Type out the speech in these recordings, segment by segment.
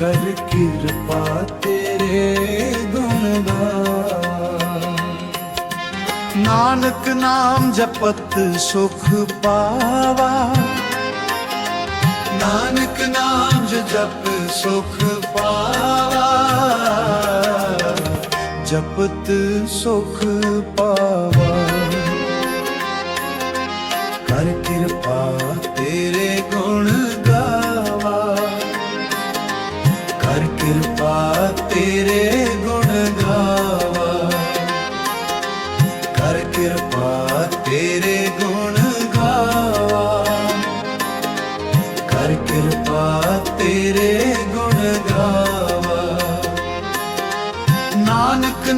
ਕਰ ਕਿਰਪਾ ਤੇਰੇ ਗੁਣ ਗਾ ਨਾਨਕ ਨਾਮ ਜਪਤ ਸੁਖ ਪਾਵਾ। ਨਾਨਕ ਨਾਮ ਜਪ ਸੁਖ ਪਾਵਾ। ਜਪਤ ਸੁਖ ਪਾਵਾ।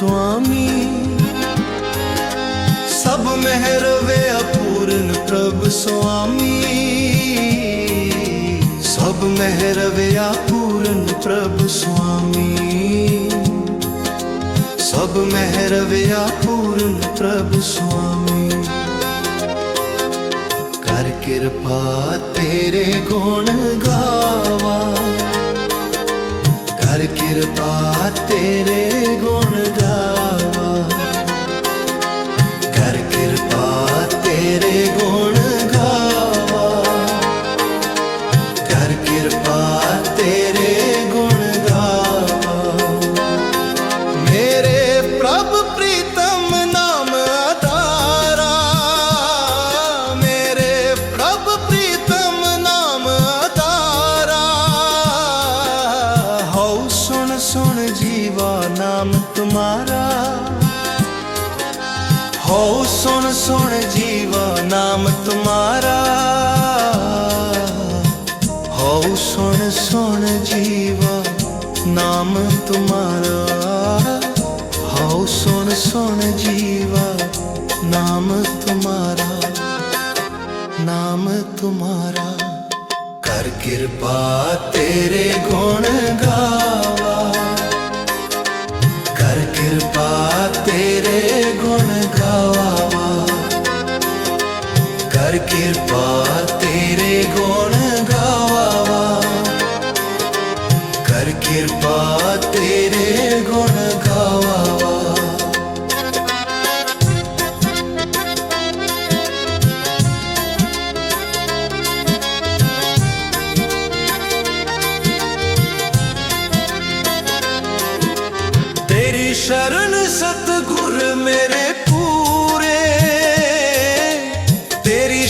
ਪ੍ਰਭ ਸੁਆਮੀ, ਸਭ ਮਹਿਰਵੇ ਅਪੂਰਨ ਪ੍ਰਭ ਸੁਆਮੀ। ਸਭ ਮਹਿਰਵੇ ਅਪੂਰਨ ਪ੍ਰਭ ਸੁਆਮੀ। ਸਭ ਮਹਿਰ ਵਿਆ ਪੂਰਨ ਪ੍ਰਭ ਸੁਆਮੀ। ਕਰ ਕਿਰਪਾ ਤੇਰੇ ਗੁਣ ਗਾਵਾ। ਕਰ ਕਿਰਪਾ ਤੇਰੇ ਗੁਣ ਨਾਮ ਤੁਮਾਰਾ ਹਉ ਸੁਣ ਸੁਣ ਜੀਵਾ ਨਾਮ ਤੁਮਾਰਾ ਹਉ ਸੁਣ ਸੁਣ ਜੀਵਾ ਨਾਮ ਤੁਮਾਰਾ ਹਉ ਸੁਣ ਸੁਣ ਜੀਵਾ ਨਾਮ ਤੁਮਾਰਾ ਨਾਮ ਤੁਮਾਰਾ ਕਰ ਕਿਰਪਾ ਤੇਰੇ ਗੁਣ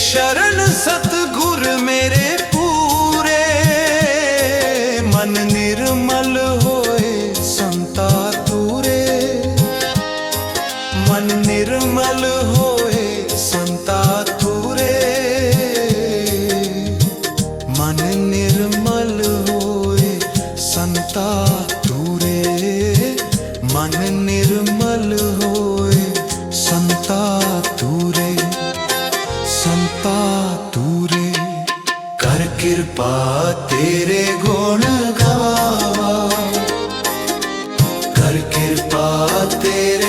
ਤੇਰੀ ਸੰਤਾ ਤੂਰੇ ਕਰ ਕਿਰਪਾ ਤੇਰੇ ਗੁਣ ਗਾਵਾ। ਕਰ ਕਿਰਪਾ ਤੇਰੇ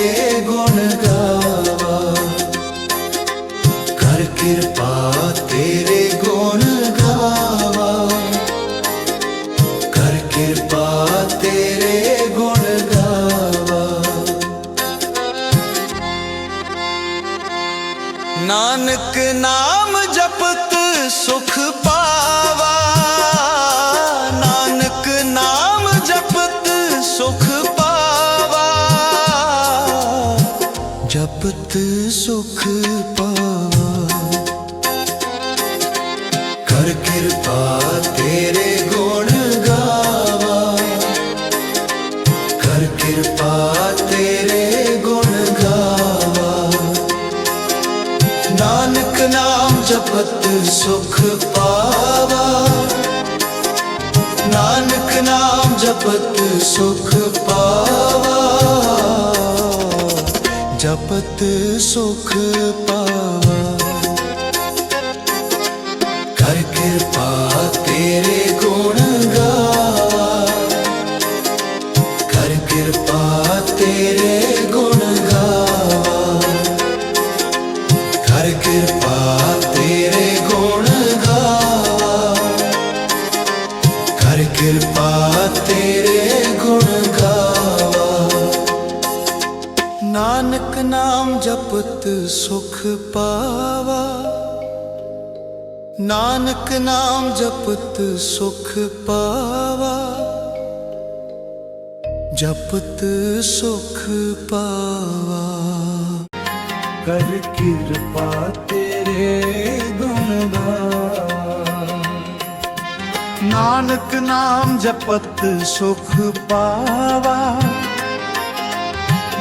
ਜਪਤ ਸੁਖ ਪਾਵਾ। ਕਰ ਕਿਰਪਾ ਤੇਰੇ ਗੁਣ ਗਾਵਾ। ਕਰ ਕਿਰਪਾ ਤੇਰੇ ਗੁਣ ਗਾਵਾ। ਨਾਨਕ ਨਾਮ ਜਪਤ ਸੁਖ ਪਾਵਾ। ਨਾਨਕ ਨਾਮ ਜਪਤ ਸੁਖ ਸੁਖ ਪਾ ਜਪਤ ਸੁਖ ਪਾਵਾ। ਨਾਨਕ ਨਾਮ ਜਪਤ ਸੁਖ ਪਾਵਾ। ਜਪਤ ਸੁਖ ਪਾਵਾ। ਕਰ ਕਿਰਪਾ ਤੇਰੇ ਗੁਣ ਨਾਨਕ ਨਾਮ ਜਪਤ ਸੁਖ ਪਾਵਾ।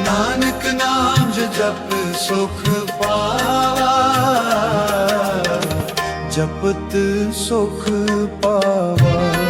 ਨਾਨਕ ਨਾਮ ਜੋ ਜਪ ਸੁਖ ਪਾਵਾ। ਜਪਤ ਸੁਖ ਪਾਵਾ।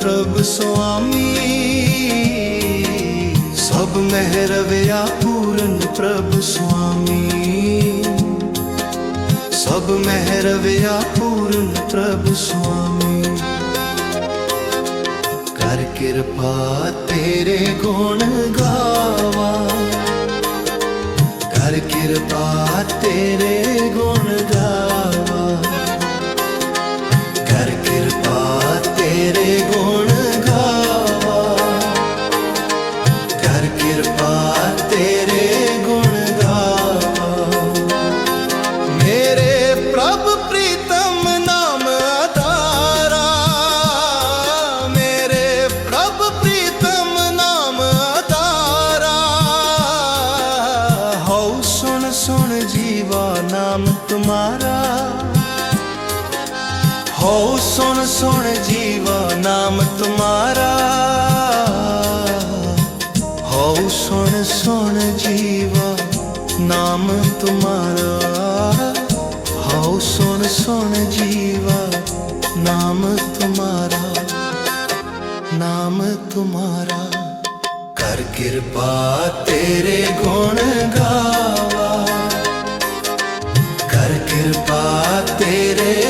ਪ੍ਰਭ ਸੁਆਮੀ, ਸਭ ਮਹਿਰਵੇ ਅਪੂਰਨ ਪ੍ਰਭ ਸੁਆਮੀ। ਸਭ ਮਹਿਰਵਿਆ ਪੂਰਨ ਪ੍ਰਭ ਸੁਆਮੀ। ਕਰ ਕਿਰਪਾ ਤੇਰੇ ਗੁਣ ਗਾਵਾ। ਕਰ ਕਿਰਪਾ ਤੇਰੇ ਗੁਣ ਨਾਮ ਤੁਮਾਰਾ। ਹੋ ਸੁਣ ਸੁਣ ਜੀਵਾ, ਨਾਮ ਤੁਮਾਰਾ। ਨਾਮ ਤੁਮਾਰਾ। ਕਰ ਕਿਰਪਾ ਤੇਰੇ ਗੁਣ ਗਾਵਾ। ਕਰ ਕਿਰਪਾ ਤੇਰੇ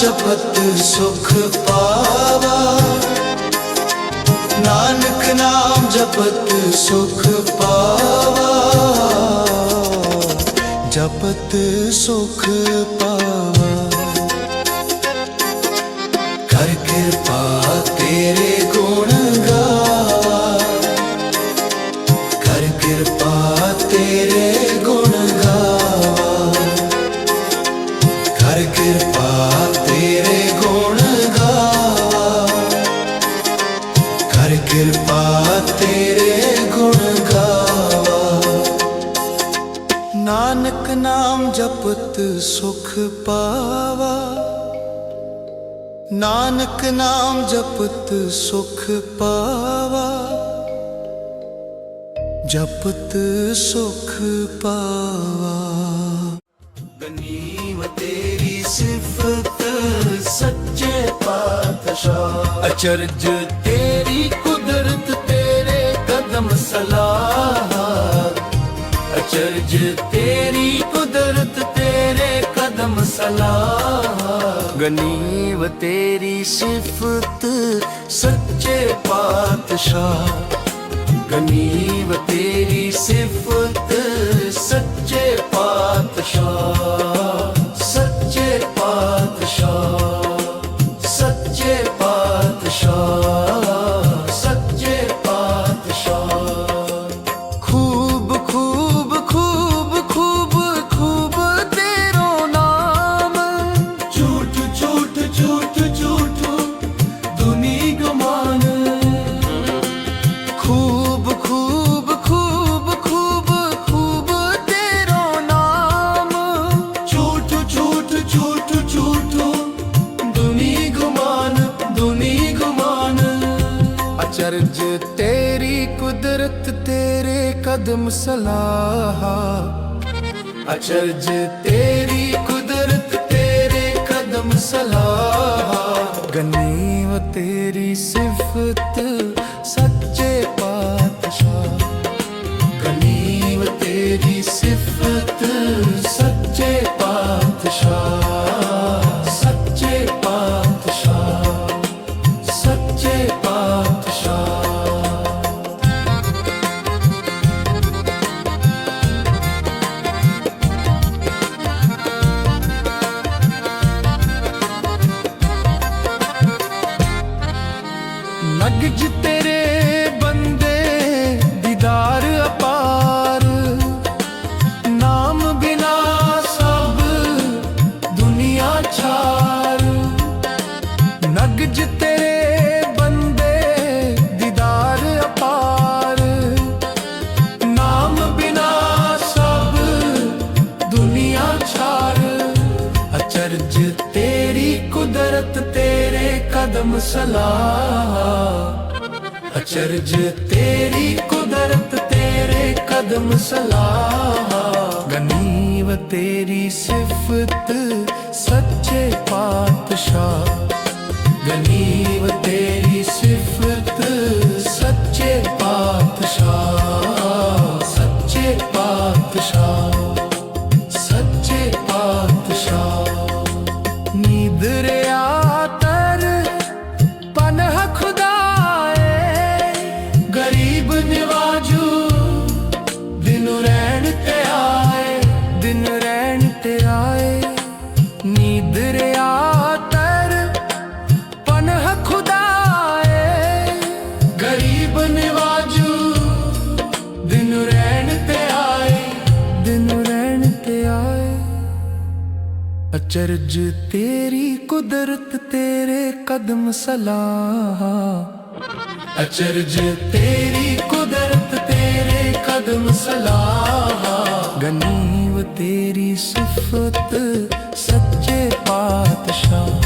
ਜਪਤ ਸੁਖ ਪਾਵਾ। ਨਾਨਕ ਨਾਮ ਜਪਤ ਸੁਖ ਪਾਵਾ। ਜਪਤ ਸੁਖ ਪਾਵਾ। ਪਾਵਾ। ਨਾਨਕ ਨਾਮ ਜਪਤ ਸੁਖ ਪਾਵਾ। ਜਪਤ ਸੁਖ ਪਾਵਾ। ਗਨੀਮ ਤੇਰੀ ਸਿਫਤ ਸੱਚੇ ਪਾਤਸ਼ਾਹ। ਅਚਰਜ ਤੇਰੀ ਕੁਦਰਤ ਤੇਰੇ ਕਦਮ ਸਲਾਹ। ਅਚਰਜ ਕਦਮ ਗਨੀਵ ਤੇਰੀ ਸਿਫਤ ਸੱਚੇ ਪਾਤਸ਼ਾਹ। ਗਨੀਵ ਤੇਰੀ ਸਿਫਤ ਸੱਚੇ ਪਾਤਸ਼ਾਹ। ਅਚਰਜ ਤੇਰੀ ਕੁਦਰਤ ਤੇਰੇ ਕਦਮ ਸਲਾਹ। ਗਨੀਮ ਤੇਰੀ ਸਿਫਤ ਸੱਚੇ ਪਾਤਸ਼ਾਹ। ਗਨੀਮ ਤੇਰੀ ਸਿਫਤ ਕਦਮ ਸਲਾਹ। ਅਚਰਜ ਤੇਰੀ ਕੁਦਰਤ, ਤੇਰੇ ਕਦਮ ਸਲਾਹ। ਗਨੀਵ ਤੇਰੀ ਸਿਫਤ, ਸੱਚੇ ਪਾਤਸ਼ਾਹ। ਗਨੀਵ ਤੇਰੀ ਸਿਫਤ, ਸੱਚੇ ਪਾਤਸ਼ਾਹ। ਗਰੀਬ ਨਿਵਾਜੂ, ਦਿਨ ਰਹਿਣ ਤੇ ਆਏ, ਦਿਨ ਰਹਿਣ ਤੇ ਆਏ। ਨੀਂਦ ਰਿਆ ਤਰ, ਪਨਹ ਖੁਦਾਏ। ਗਰੀਬ ਨਿਵਾਜੂ, ਦਿਨ ਰਹਿਣ ਤੇ ਆਏ, ਦਿਨ ਰਹਿਣ ਤੇ ਆਏ। ਅਚਰਜ ਤੇਰੀ ਕੁਦਰਤ ਤੇਰੇ ਕਦਮ ਸਲਾਹ। ਅਚਰਜ ਤੇਰੀ ਕੁਦਰਤ ਤੇਰੇ ਕਦਮ ਸਲਾਹ। ਗਨੀਵ ਤੇਰੀ ਸਿਫਤ ਸੱਚੇ ਪਾਤਸ਼ਾਹ।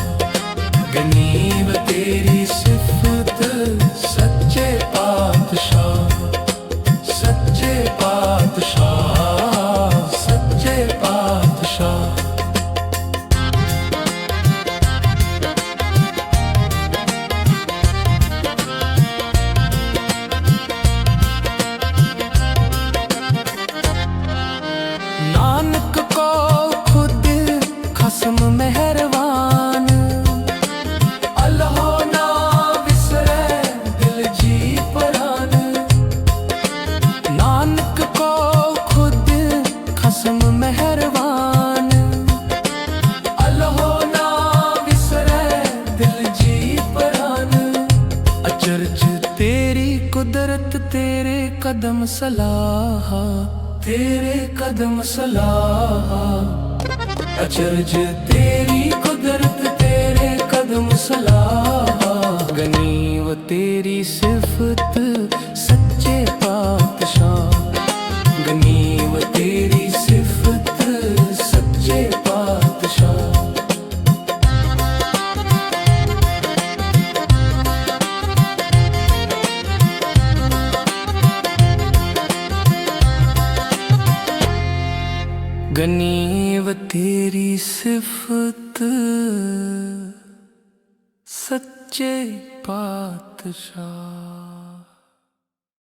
ਖਸਮ ਮਿਹਰਬਾਨ ਅੱਲਾਹ ਨਾ ਵਿਸਰੇ ਦਿਲ ਜੀ ਪਰਾਨ ਨਾਨਕ ਕੋ ਖੁਦ ਖਸਮ ਮਿਹਰਬਾਨ ਅੱਲਾਹ ਨਾ ਵਿਸਰੇ ਦਿਲ ਜੀ ਪਰਾਨ ਅਚਰਜ ਤੇਰੀ ਕੁਦਰਤ ਤੇਰੇ ਕਦਮ ਸਲਾਹ ਤੇਰੇ ਕਦਮ ਸਲਾਹ ਅਚਰਜ ਤੇਰੀ ਕੁਦਰਤ ਤੇਰੇ ਕਦਮ ਸਲਾਹ। ਗਨੀਵ ਤੇਰੀ ਸਿਫਤ